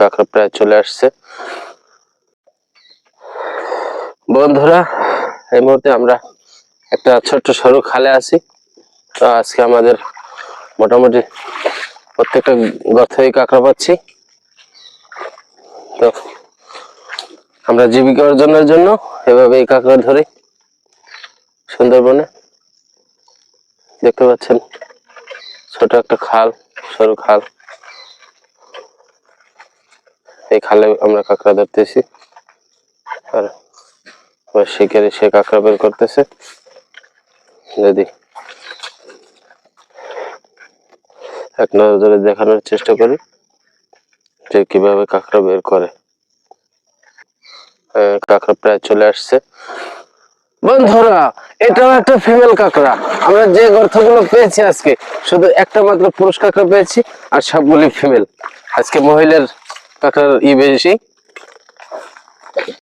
কাঁকড়া প্রায় চলে আসছে। বন্ধুরা, এই মুহূর্তে আমরা একটা ছোট্ট সরু খালে আছি। তো আজকে আমাদের মোটামুটি প্রত্যেকটা গর্তেই কাঁকড়া পাচ্ছি। তো আমরা জীবিকা অর্জনের জন্য এভাবে এই কাঁকড়া ধরি সুন্দরবনে। দেখতে পাচ্ছেন, ছোট একটা খাল, সরু খাল। এই খালে আমরা কাঁকড়া ধরতেছি। আর শিকারি, সে কাঁকড়া বের করতেছে। যদি এক নজরে দেখানোর চেষ্টা করি যে কীভাবে কাঁকড়া বের করে। কাঁকড়া প্রায় চলে আসছে। বন্ধুরা, এটাও একটা ফিমেল কাঁকড়া। আমরা যে গর্তগুলো পেয়েছি আজকে, শুধু একটা মাত্র পুরুষ কাঁকড়া পেয়েছি আর সবগুলি ফিমেল আজকে মহিলার কাঁকড়ার ই বেশি।